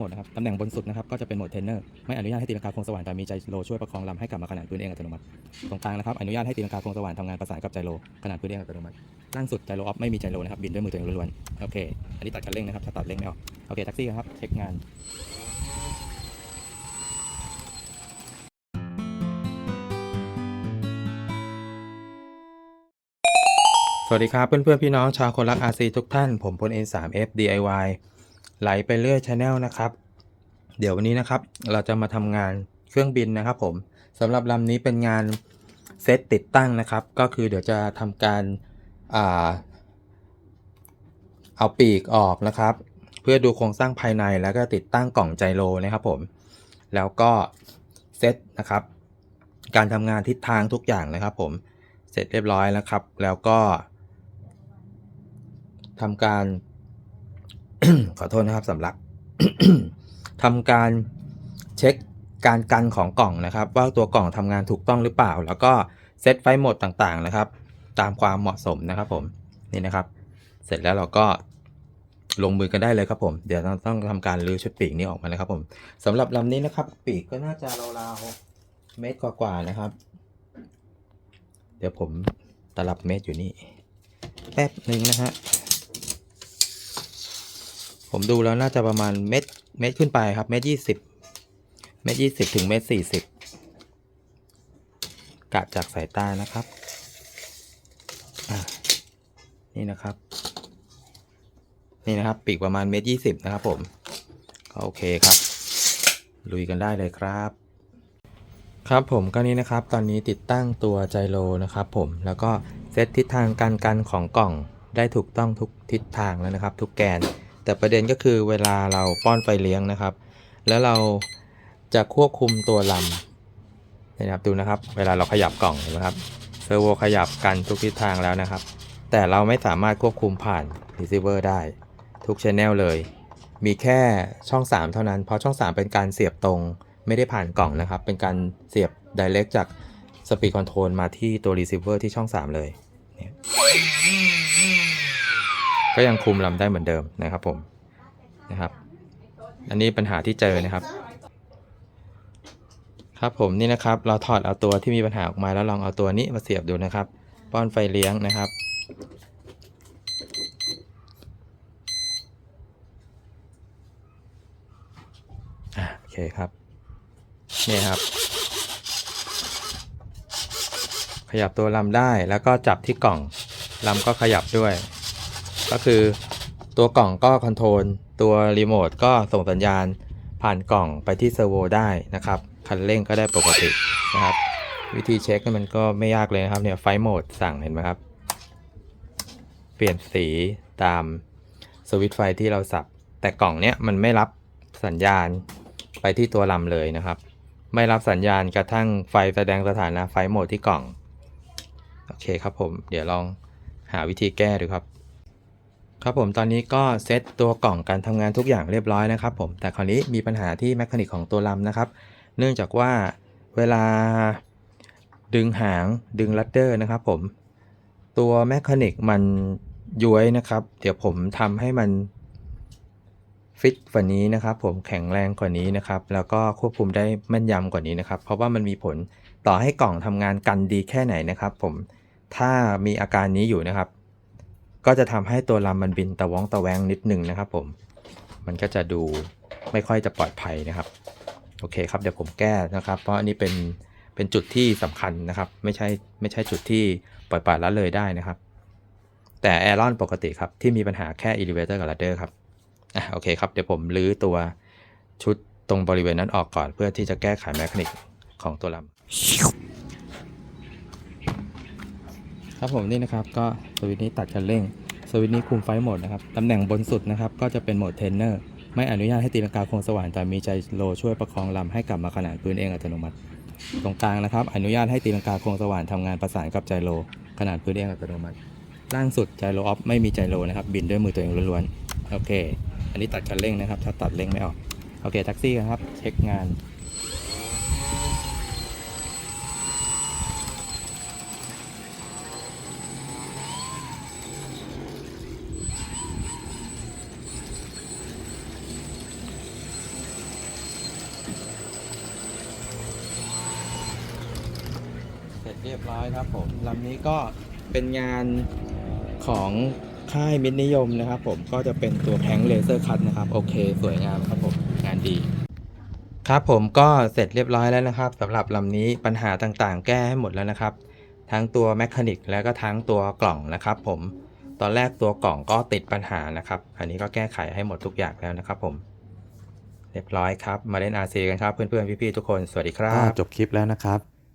หมดนะครับตำแหน่งบนสุดนะครับก็จะเป็นโหมดเทรนเนอร์ไม่อนุญาตให้ตีลังกาโครงสว่านแต่มีไจโรช่วยประคองลำให้กลับมาขนานพื้นเองอัตโนมัติตรงกลางนะครับอนุญาตให้ตีลังกาโครงสว่านทำงานประสานกับไจโรขนานพื้นเองอัตโนมัติล่างสุดไจโรออฟไม่มีไจโรนะครับบินด้วยมือตัวเองล้วนๆโอเคอันนี้ตัดคันเร่งนะครับถ้าตัดเร่งไม่ออกโอเคแท็กซี่ครับเช็คงานสวัสดีครับเพื่อนๆพี่น้องชาวคนรัก RC ทุกท่าน ผมพล N3F DIY ไหลไปเรื่อย Channel นะครับ เดี๋ยววันนี้นะครับ เราจะมาทำงานเครื่องบินนะครับ ผมสำหรับลำนี้เป็นงานเซตติดตั้งนะครับ ก็คือเดี๋ยวจะทำการอาเอาปีกออกนะครับ เพื่อดูโครงสร้างภายในแล้วก็ติดตั้งกล่องไจโรนะครับผม แล้วก็เซตนะครับ การทำงานทิศทางทุกอย่างนะครับ ผมเสร็จเรียบร้อยแล้วครับ แล้วก็ทำการ ขอโทษนะครับสำลักทำการเช็คการกันของกล่องนะครับ ว่าตัวกล่องทำงานถูกต้องหรือเปล่า แล้วก็เซตไฟโหมดต่างๆนะครับ ตามความเหมาะสมนะครับผมนี่นะครับ เสร็จแล้วเราก็ลงมือกันได้เลยครับผม เดี๋ยวเราต้องทำการรื้อชุดปีกนี้ออกมานะครับผมสำหรับลำนี้นะครับ ปีกก็น่าจะราวๆเมตรกว่าๆนะครับ เดี๋ยวผมตลับเมตรอยู่นี่ แป๊บหนึ่งนะฮะ ผมดูแล้วน่าจะประมาณเมตรเมตรขึ้นไปครับ เมตรยี่สิบเมตรยี่สิบถึงเมตรสี่สิบกะจากสายตานะครับ นี่นะครับ นี่นะครับ ปีกประมาณเมตรยี่สิบนะครับผม ก็โอเคครับ ลุยกันได้เลยครับ ครับผมก็นี้นะครับ ตอนนี้ติดตั้งตัวไจโรนะครับผม แล้วก็เซตทิศทางการกันของกล่องได้ถูกต้องทุกทิศทางแล้วนะครับ ทุกแกน แต่ประเด็นก็คือเวลาเราป้อนไฟเลี้ยงนะครับ แล้วเราจะควบคุมตัวลำนะครับดูนะครับ เวลาเราขยับกล่องเห็นไหมครับเซอร์โวขยับกันทุกทิศทางแล้วนะครับ แต่เราไม่สามารถควบคุมผ่าน receiver ได้ ทุกช anel เลย มีแค่ช่อง 3 เท่านั้น เพราะช่อง 3 เป็นการเสียบตรงไม่ได้ผ่านกล่องนะครับ เป็นการเสียบ direct จาก speed control มาที่ตัว receiver ที่ช่อง 3 เลยเนี่ย ก็ยังคุมลำได้เหมือนเดิมนะครับผมนะครับอันนี้ปัญหาที่เจอนะครับ ครับผมนี่นะครับ เราถอดเอาตัวที่มีปัญหาออกมาแล้วลองเอาตัวนี้มาเสียบดูนะครับ ป้อนไฟเลี้ยงนะครับ โอเคครับ นี่ครับ ขยับตัวลำได้แล้วก็จับที่กล่องลำก็ขยับด้วย ก็คือตัวกล่องก็คอนโทรลตัวรีโมทก็ส่งสัญญาณผ่านกล่องไปที่เซอร์โวได้นะครับ คันเร่งก็ได้ปกตินะครับ วิธีเช็คมันก็ไม่ยากเลยนะครับเนี่ยไฟโหมดสั่งเห็นไหมครับ เปลี่ยนสีตามสวิตช์ไฟที่เราสับ แต่กล่องเนี้ยมันไม่รับสัญญาณไปที่ตัวลำเลยนะครับ ไม่รับสัญญาณกระทั่งไฟแสดงสถานะไฟโหมดที่กล่อง โอเคครับผม เดี๋ยวลองหาวิธีแก้ดูครับ ครับผมตอนนี้ก็เซตตัวกล่องการทำงานทุกอย่างเรียบร้อยนะครับผมแต่คราวนี้มีปัญหาที่แมคานิกของตัวลำนะครับ เนื่องจากว่าเวลาดึงหางดึงลัดเดอร์นะครับผมตัวแมคานิกมันย้วยนะครับ เดี๋ยวผมทำให้มันฟิตกว่านี้นะครับ ผมแข็งแรงกว่านี้นะครับ แล้วก็ควบคุมได้แม่นยำกว่านี้นะครับ เพราะว่ามันมีผลต่อให้กล่องทำงานกันดีแค่ไหนนะครับ ผมถ้ามีอาการนี้อยู่นะครับ ก็จะทำให้ตัวลำมันบินตะว้องตะแวงนิดนึงนะครับ ผม มันก็จะดูไม่ค่อยจะปลอดภัยนะครับ โอเคครับเดี๋ยวผมแก้นะครับ เพราะอันนี้เป็นเป็นจุดที่สำคัญนะครับ ไม่ใช่ไม่ใช่จุดที่ปล่อยปละละเลยได้นะครับ แต่แอรอนปกติครับที่มีปัญหาแค่ elevator กับ ladder ครับอะโอเคครับเดี๋ยวผมลื้อตัวชุดตรงบริเวณนั้นออกก่อน เพื่อที่จะแก้ไขแมคานิกของตัวลำ ครับผมนี่นะครับก็สวิตช์นี้ตัดคันเร่ง สวิตช์นี้คุมไฟโหมดนะครับตำแหน่งบนสุดนะครับก็จะเป็นโหมดเทรนเนอร์ไม่อนุญาตให้ตีลังกาโครงสว่านแต่มีไจโรช่วยประคองลำให้กลับมาขนานพื้นเองอัตโนมัติ ตรงกลางนะครับ อนุญาตให้ตีลังกาโครงสว่านทำงานประสานกับไจโรขนาดพื้นเองอัตโนมัติ ล่างสุดไจโรออฟไม่มีไจโรนะครับบินด้วยมือตัวเองล้วนๆโอเค อันนี้ตัดคันเร่งนะครับ ถ้าตัดเร่งไม่ออกโอเคแท็กซี่ครับเช็คงาน เรียบร้อยครับผมลำนี้ก็เป็นงานของค่ายมิตรนิยมนะครับผมก็จะเป็นตัวแพงเลเซอร์คัตนะครับ โอเค สวยงามครับผมงานดี ครับผมก็เสร็จเรียบร้อยแล้วนะครับสำหรับลำนี้ปัญหาต่างๆ แก้ให้หมดแล้วนะครับ ทั้งตัวแมคานิกแล้วก็ทั้งตัวกล่องนะครับผมตอนแรกตัวกล่องก็ติดปัญหานะครับ อันนี้ก็แก้ไขให้หมดทุกอย่างแล้วนะครับผมเรียบร้อยครับ มาเล่น RC กันครับเพื่อนๆ พี่ๆ ทุกคน สวัสดีครับ จบคลิปแล้วนะครับ